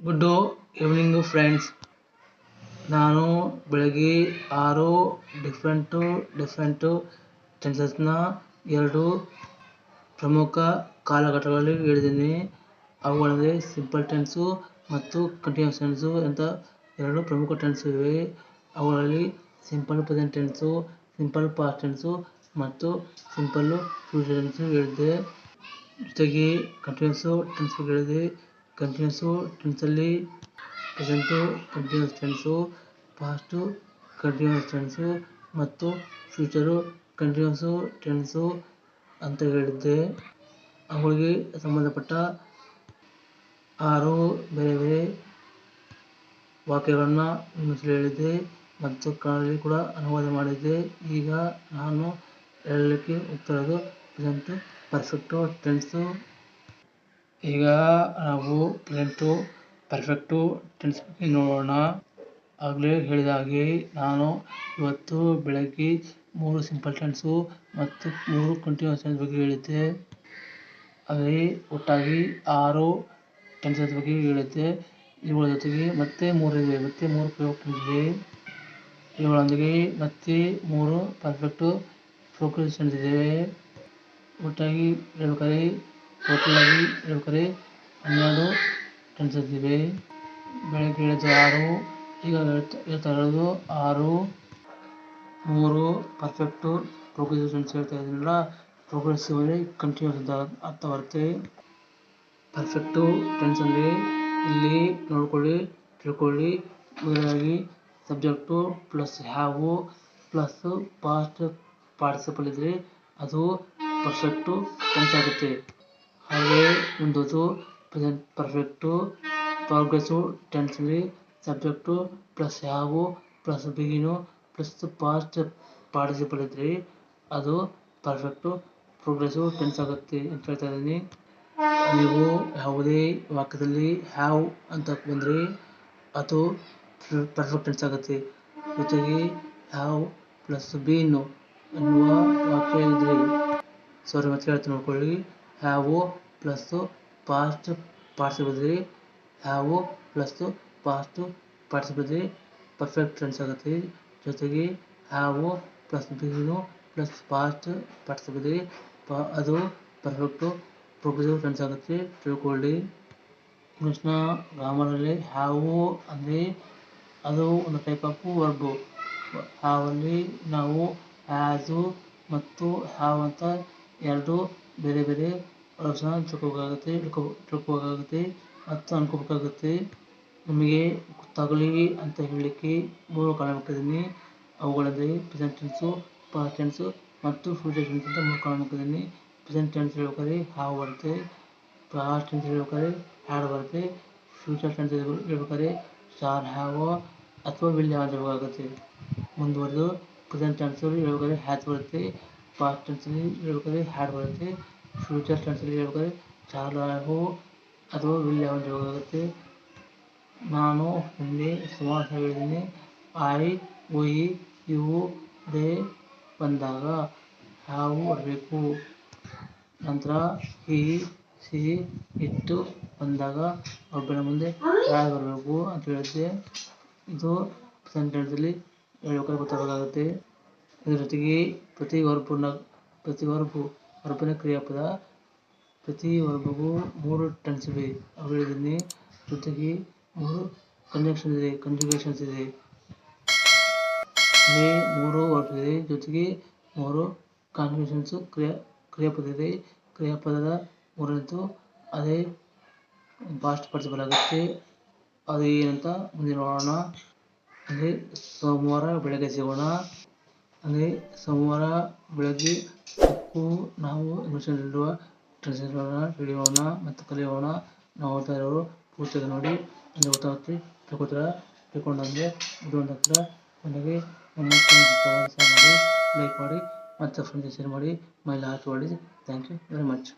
Good evening friends ನಾನು ಬೆಳಗ್ಗೆ ಆರು ಡಿಫ್ರೆಂಟು ಡಿಫ್ರೆಂಟು ಟೆನ್ಸಸ್ನ ಎರಡು ಪ್ರಮುಖ ಕಾಲಘಟ್ಟಗಳಲ್ಲಿ ಹೇಳಿದ್ದೀನಿ. ಅವುಗಳಲ್ಲಿ ಸಿಂಪಲ್ ಟೆನ್ಸು ಮತ್ತು ಕಂಟಿನ್ಯೂಸ್ ಟೆನ್ಸು ಅಂತ ಎರಡು ಪ್ರಮುಖ ಟೆನ್ಸ್ ಇವೆ. ಅವುಗಳಲ್ಲಿ simple present tense simple past tense ಮತ್ತು ಸಿಂಪಲ್ಲು ಫ್ಯೂಚರ್ ಟೆನ್ಸು ಹೇಳಿದ್ದೆ. ಜೊತೆಗೆ ಕಂಟಿನ್ಯೂಸು ಟೆನ್ಸ್ ಬಗ್ಗೆ ಹೇಳಿದೆ. Continuous ಟೆನ್ಸಲ್ಲಿ present continuous tense past continuous tense ಮತ್ತು ಫ್ಯೂಚರು ಕಂಟಿನ್ಯೂಸು ಟೆನ್ಸು ಅಂತ ಹೇಳಿದ್ದೆ. ಅವುಗಳಿಗೆ ಸಂಬಂಧಪಟ್ಟ ಆರು ಬೇರೆ ಬೇರೆ ವಾಕ್ಯಗಳನ್ನು ಇಂಗ್ಲೀಷಲ್ಲಿ ಹೇಳಿದ್ದೆ ಮತ್ತು ಕನ್ನಡದಲ್ಲಿ ಕೂಡ ಅನುವಾದ ಮಾಡಿದ್ದೆ. ಈಗ ನಾನು ಹೇಳಲಿಕ್ಕೆ ಹೋಗ್ತಾ ಇರೋದು ಪ್ರೆಸೆಂಟು ಪರ್ಫೆಕ್ಟು ಟೆನ್ಸು ಈಗ ನಾವು ಪ್ರೆಸೆಂಟು ಪರ್ಫೆಕ್ಟು ಟೆನ್ಸ್ ನೋಡೋಣ. ಆಗಲೇ ಹೇಳಿದ ಹಾಗೆ ನಾನು ಇವತ್ತು ಬೆಳಗ್ಗೆ ಮೂರು ಸಿಂಪಲ್ ಟೆನ್ಸು ಮತ್ತು ಮೂರು ಕಂಟಿನ್ಯೂಸ್ ಟೆನ್ಸ್ ಬಗ್ಗೆ ಹೇಳಿದ್ದೆ. ಅದೇ ಒಟ್ಟಾಗಿ ಆರು ಟೆನ್ಸ್ ಬಗ್ಗೆ ಹೇಳಿದ್ದೆ. ಇವುಗಳ ಜೊತೆಗೆ ಮತ್ತೆ ಮೂರು ಇವೆ, ಮತ್ತೆ ಮೂರು ಟೆನ್ಸ್ ಇದೆ ಇವುಗಳೊಂದಿಗೆ ಮತ್ತೆ ಮೂರು ಪರ್ಫೆಕ್ಟು ಪ್ರೋಗ್ರೆಸ್ ಟೆನ್ಸ್ ಇದ್ದಾವೆ ಒಟ್ಟಾಗಿ ಹೇಳ್ಬೇಕಾದ್ರೆ ಟೋಟಲಾಗಿ ಹೇಳ್ಬೇಕಾದ್ರೆ ಹನ್ನೆರಡು ಟೆನ್ಸಸ್ ಇವೆ ಬೆಳಗ್ಗೆ ಹೇಳಿದ್ದು ಆರು, ಈಗ ಹೇಳ್ತಾ ಇರೋದು ಆರು, ಮೂರು ಪರ್ಫೆಕ್ಟು ಪ್ರೋಗ್ರೆಸಿವ್ ಟೆನ್ಸ್ ಹೇಳ್ತಾ ಇದ್ದೀನಲ್ಲ ಪ್ರೋಗ್ರೆಸಿವ್ ಅಂದರೆ ಕಂಟಿನ್ಯೂಸ್ ಅಂತ ಅರ್ಥ ಬರುತ್ತೆ. ಪರ್ಫೆಕ್ಟು ಟೆನ್ಸ್ ಅಂದರೆ ಇಲ್ಲಿ ನೋಡ್ಕೊಳ್ಳಿ, ತಿಳ್ಕೊಳ್ಳಿ, ಮೊದಲಾಗಿ subject plus have plus past participle ಇದ್ದರೆ ಅದು ಪರ್ಫೆಕ್ಟು ಟೆನ್ಸ್ ಆಗುತ್ತೆ. ಹಾಗೆ ಮುಂದೋದು present perfect progressive ಟೆನ್ಸಲ್ಲಿ subject plus have plus begin plus past participle ಇದ್ದರೆ ಅದು ಪರ್ಫೆಕ್ಟು ಪ್ರೋಗ್ರೆಸಿವ್ ಟೆನ್ಸ್ ಆಗುತ್ತೆ ಅಂತ ಹೇಳ್ತಾ ಇದ್ದೀನಿ. ನೀವು ಯಾವುದೇ ವಾಕ್ಯದಲ್ಲಿ ಹ್ಯಾವ್ ಅಂತ ಬಂದರೆ ಅದು ಪರ್ಫೆಕ್ಟ್ ಟೆನ್ಸ್ ಆಗುತ್ತೆ. ಜೊತೆಗೆ ಹ್ಯಾವ್ ಪ್ಲಸ್ ಬೀನು ಎನ್ನುವ ವಾಕ್ಯ ಇದ್ದರೆ ಸಾರಿ ಮತ್ತೆ ಹೇಳ್ತೀನಿ ನೋಡ್ಕೊಳ್ಳಿ. ಹ್ಯಾವು ಪ್ಲಸ್ಸು ಪಾಸ್ಟ್ ಪಾರ್ಟಿಸಿಪಲ್ ಇದ್ದರೆ ಹ್ಯಾವು ಪ್ಲಸ್ಸು ಪಾಸ್ಟು ಪಾರ್ಟಿಸಿಪಲ್ ಇದ್ದರೆ ಪರ್ಫೆಕ್ಟ್ ಟೆನ್ಸ್ ಆಗುತ್ತೆ. ಜೊತೆಗೆ have plus begin plus past participle ಇದ್ದರೆ ಪ, ಅದು ಪರ್ಫೆಕ್ಟು ಪ್ರೋಗ್ರೆಸಿವ್ ಟೆನ್ಸ್ ಆಗುತ್ತೆ. ತಿಳ್ಕೊಳ್ಳಿ. ಕೃಷ್ಣ ಗ್ರಾಮರಲ್ಲಿ ಹ್ಯಾವು ಅಂದರೆ ಅದು ಒಂದು ಟೈಪ್ ಆಫ್ ವರ್ಬು ಹಾವಲ್ಲಿ ನಾವು ಹ್ಯಾಸು ಮತ್ತು ಹ್ಯಾವ್ ಅಂತ ಎರಡು ಬೇರೆ ಬೇರೆ ವರ್ಬ್ಸ್ನ ತಿಳ್ಕೊಬೇಕಾಗುತ್ತೆ ತಿಳ್ಕೊ ತಿಳ್ಕೊಬೇಕಾಗುತ್ತೆ ಮತ್ತು ಅನ್ಕೋಬೇಕಾಗುತ್ತೆ. ನಿಮಗೆ ಗೊತ್ತಾಗಲಿ ಅಂತ ಹೇಳಲಿಕ್ಕೆ ಮೂರು ಕಾರಣ ಕೊಟ್ಟಿದ್ದೀನಿ. ಅವುಗಳೆಂದರೆ ಪ್ರೆಸೆಂಟ್ ಟೆನ್ಸು ಪಾಸ್ಟ್ ಟೆನ್ಸು ಮತ್ತು ಫ್ಯೂಚರ್ ಟೆನ್ಸ್ ಅಂತ ಮೂರು ಕಾರಣ ಕೊಟ್ಟಿದ್ದೀನಿ. ಪ್ರೆಸೆಂಟ್ ಟೆನ್ಸ್ ಹೇಳ್ಬೇಕಾದ್ರೆ ಹಾವು ಬರುತ್ತೆ ಪಾಸ್ಟ್ ಟೆನ್ಸ್ ಹೇಳ್ಬೇಕಾದ್ರೆ ಹ್ಯಾಡ್ ಬರುತ್ತೆ ಫ್ಯೂಚರ್ ಟೆನ್ಸ್ ಹೇಳ್ಬೇಕಾದ್ರೆ ಶಾಲ್ ಹ್ಯಾವ್ ಅಥವಾ ವಿಲ್ ಹ್ಯಾವ್ ಅಂತ ಮುಂದುವರೆದು ಪ್ರೆಸೆಂಟ್ ಟೆನ್ಸಲ್ಲಿ ಹೇಳ್ಬೇಕಾದ್ರೆ ಹ್ಯಾಸ್ ಬರುತ್ತೆ. ಪಾಸ್ಟ್ ಟೆನ್ಸಲ್ಲಿ ಹೇಳ್ಬೇಕಾದ್ರೆ ಹ್ಯಾಡ್ ಬರುತ್ತೆ ಫ್ಯೂಚರ್ ಟೆನ್ಸಲ್ಲಿ ಹೇಳ್ಬೇಕಾದ್ರೆ ಹ್ಯಾವ್ ಅಥವಾ ವಿಲ್ ಅಂತ ಹೇಳ್ಬೇಕಾಗುತ್ತೆ ನಾನು ಹಿಂದೆ ಸುಮಾರು ಹೇಳಿದ್ದೀನಿ ಐ ಒಯ್ ಇವು ದೇ ಬಂದಾಗ ಹ್ಯಾವು ಬರಬೇಕು ನಂತರ ಹಿ ಸಿ ಇಟ್ಟು ಬಂದಾಗ ಒಬ್ಬರ ಮುಂದೆ ಹ್ಯಾವ್ ಬರಬೇಕು ಅಂತ ಹೇಳಿದ್ದೆ ಇದು ಪ್ರೆಸೆಂಟ್ ಟೆನ್ಸಲ್ಲಿ ಹೇಳ್ಬೇಕಾದ್ರೆ ಗೊತ್ತಾಗಬೇಕಾಗುತ್ತೆ ಇದರ ಜೊತೆಗೆ ಪ್ರತಿ ವರ್ಬನ್ನ ಪ್ರತಿ ವರ್ಬು ವರ್ಬಿನ ಕ್ರಿಯಾಪದ ಪ್ರತಿ ವರ್ಬಿಗೂ ಮೂರು ಟನ್ಸ್ ಇವೆ. ಅವು ಹೇಳಿದ್ದೀನಿ ಜೊತೆಗೆ ಮೂರು ಕಂಜಕ್ಷನ್ ಇದೆ ಕಂಜುಗೇಷನ್ಸ್ ಇದೆ. ಮೂರು ವರ್ಬ್ ಇದೆ, ಜೊತೆಗೆ ಮೂರು ಕಾನ್ಜುಗೇಷನ್ಸು ಕ್ರಿಯಾ ಕ್ರಿಯಾಪದ ಇದೆ. ಕ್ರಿಯಾಪದದ ಮೂರನೇದು ಅದೇ ಪಾಸ್ಟ್ ಪಾರ್ಟಿಸಿಪಲ್ ಆಗುತ್ತೆ. ಅದು ಏನಂತ ಮುಂದೆ ನೋಡೋಣ. ಅಂದರೆ ಸೋಮವಾರ ಬೆಳಗ್ಗೆ ಸಿಗೋಣ. ಅಂದರೆ ಸೋಮವಾರ ಬೆಳಗ್ಗೆ ಸಾಕು ನಾವು ಇಂಗ್ಲೀಷಲ್ಲಿರುವ ಟೆನ್ಸಸ್ಗಳನ್ನ ತಿಳಿಯೋಣ ಮತ್ತು ಕಲಿಯೋಣ. ನಾವು ಓದ್ತಾ ಇರೋರು ಪೂರ್ತಿಯಾಗಿ ನೋಡಿ. ಅಂದರೆ ಗೊತ್ತಾಗುತ್ತೆ ತಗೋತಾರ ತಿಳ್ಕೊಂಡಂಗೆ ಇದು ಒಂದು ಹತ್ರ ನಮ್ಮ ಮಾಡಿ ಲೈಕ್ ಮಾಡಿ, ಮತ್ತು ಫ್ರೆಂಡ್ಸ್ ಶೇರ್ ಮಾಡಿ, ಮೈಲ್ ಹಾಕಿ ಮಾಡಿ ಥ್ಯಾಂಕ್ ಯು ವೆರಿ ಮಚ್